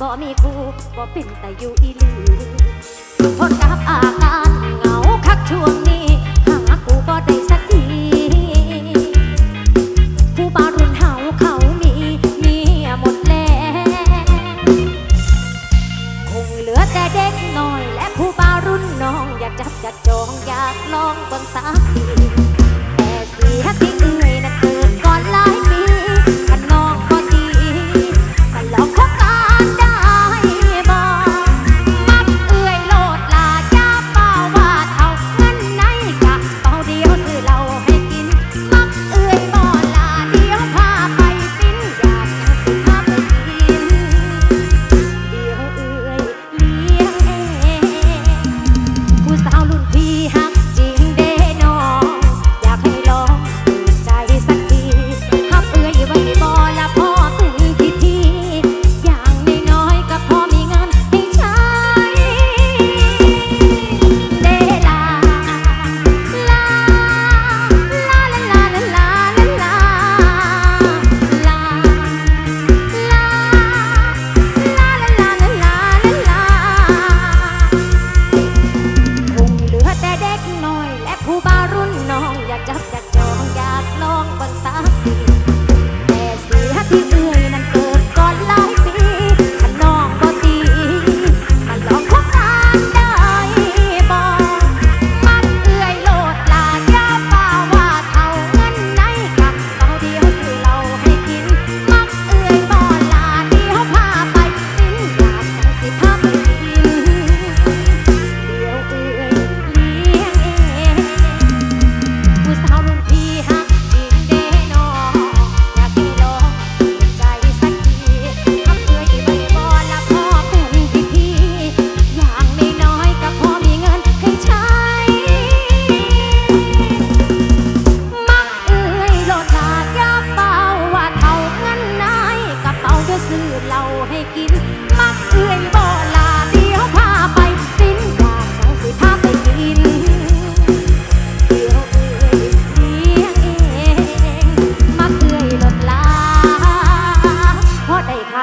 บ่มีคู่บ่เป็นแต่อยู่อีหลีคน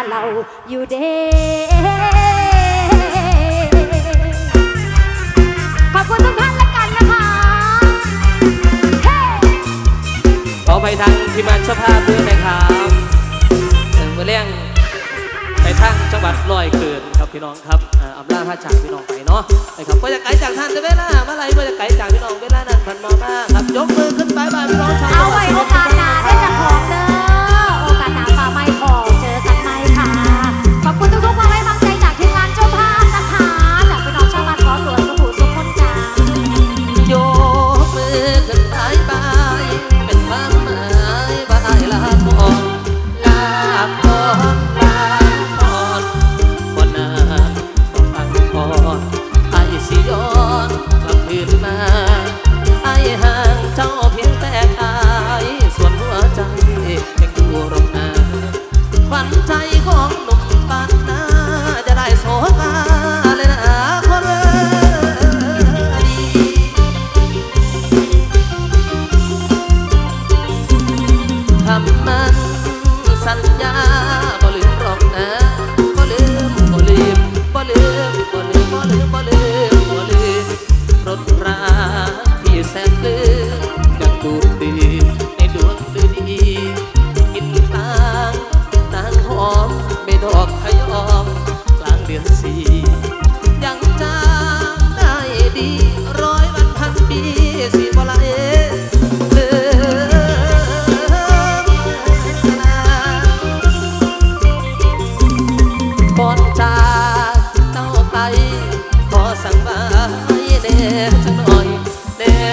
เราอยู่เด้ขอบคุณทุกท่านละกันนะคะขอไปทางทีมงานเจ้าภาพื้วยนะครับถึงมือเลี้ยงไปทางจังหวัดลอยเกินครับพี่น้องครับอำลาพระจากพี่น้องไปเนาะนะครับก็จะไกลจากท่านจะเวลาเมื่อไรก็จะไกลจากพี่น้องเวลานั้นพันมามาก คำมันสัญญาบ่ลืมหรอกนะบ่ลืมบ่ลืมบ่ลืมบ่ลืมบ่ลืมบ่ลืมบ่ลืมรถราที่แสนลืม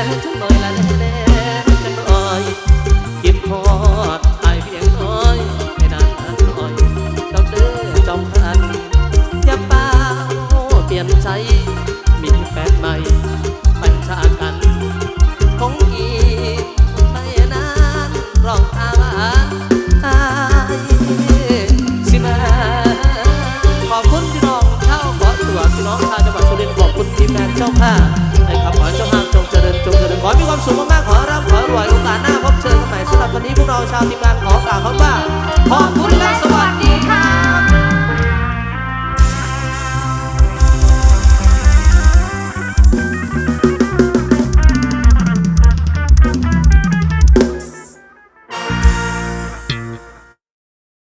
แล้วจังน้อยละแล้วจัน้อยคิดพอดายเพียงน้อยไม่นานน้อยดอกเด้อจอมพันอย่าเปล่าเปลี่ยนใจ